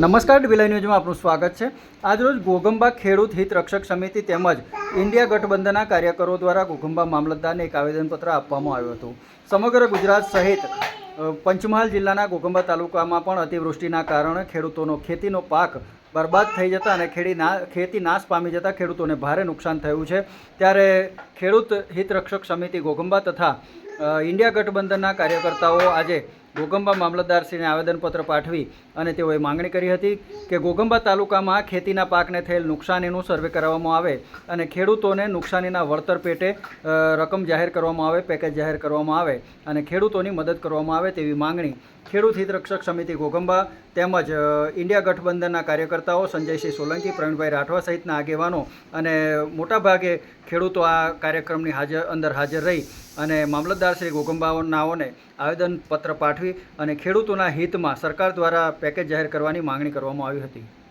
નમસ્કાર ડિવિલાઈ ન્યૂઝમાં આપનું સ્વાગત છે. આજરોજ ગોગંબા ખેડૂત હિત રક્ષક સમિતિ તેમજ ઇન્ડિયા ગઠબંધનના કાર્યકરો દ્વારા ગોગંબા મામલતદારને એક આવેદનપત્ર આપવામાં આવ્યું હતું. સમગ્ર ગુજરાત સહિત પંચમહાલ જિલ્લાના ગોગંબા તાલુકામાં પણ અતિવૃષ્ટિના કારણે ખેડૂતોનો ખેતીનો પાક બરબાદ થઈ જતા અને ખેડી ના, ખેતી નાશ પામી જતા ખેડૂતોને ભારે નુકસાન થયું છે. ત્યારે ખેડૂત હિત રક્ષક સમિતિ ગોગંબા તથા ઇન્ડિયા ગઠબંધનના કાર્યકર્તાઓ આજે ઘોગંબા મામલતદારશ્રીને આવેદનપત્ર પાઠવી અને તેઓએ માંગણી કરી હતી કે ગોગંબા તાલુકામાં ખેતીના પાકને થયેલ નુકસાનીનું સર્વે કરાવવામાં આવે અને ખેડૂતોને નુકસાનીના વળતર પેટે રકમ જાહેર કરવામાં આવે, પેકેજ જાહેર કરવામાં આવે અને ખેડૂતોની મદદ કરવામાં આવે તેવી માંગણી ખેડૂત હિત રક્ષક સમિતિ ગોગંબા તેમજ ઇન્ડિયા ગઠબંધનના કાર્યકર્તાઓ સંજયસિંહ સોલંકી, પ્રવીણભાઈ રાઠવા સહિતના આગેવાનો અને મોટાભાગે ખેડૂતો આ કાર્યક્રમની હાજર, અંદર હાજર રહી અને મામલતદાર શ્રી ગોગંબાઓનાઓને આવેદનપત્ર પાઠવી અને ખેડૂતોના હિતમાં સરકાર દ્વારા પેકેજ જાહેર કરવાની માંગણી કરવામાં આવી હતી.